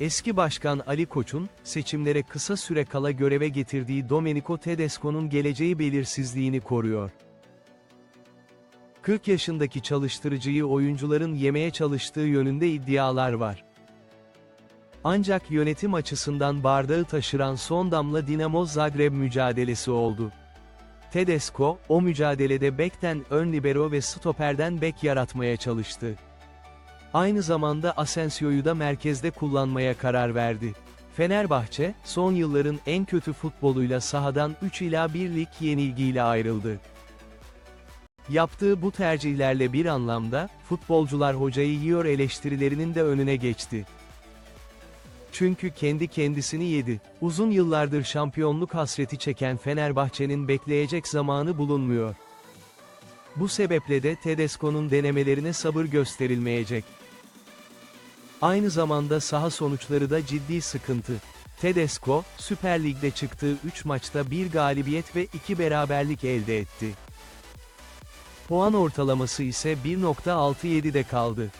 Eski başkan Ali Koç'un, seçimlere kısa süre kala göreve getirdiği Domenico Tedesco'nun geleceği belirsizliğini koruyor. 40 yaşındaki çalıştırıcıyı oyuncuların yemeye çalıştığı yönünde iddialar var. Ancak yönetim açısından bardağı taşıran son damla Dinamo Zagreb mücadelesi oldu. Tedesco, o mücadelede bekten ön libero ve stoperden bek yaratmaya çalıştı. Aynı zamanda Asensio'yu da merkezde kullanmaya karar verdi. Fenerbahçe, son yılların en kötü futboluyla sahadan 3 ila 1 lig yenilgiyle ayrıldı. Yaptığı bu tercihlerle bir anlamda, futbolcular hocayı yiyor eleştirilerinin de önüne geçti. Çünkü kendi kendisini yedi. Uzun yıllardır şampiyonluk hasreti çeken Fenerbahçe'nin bekleyecek zamanı bulunmuyor. Bu sebeple de Tedesco'nun denemelerine sabır gösterilmeyecek. Aynı zamanda saha sonuçları da ciddi sıkıntı. Tedesco, Süper Lig'de çıktığı 3 maçta 1 galibiyet ve 2 beraberlik elde etti. Puan ortalaması ise 1.67'de kaldı.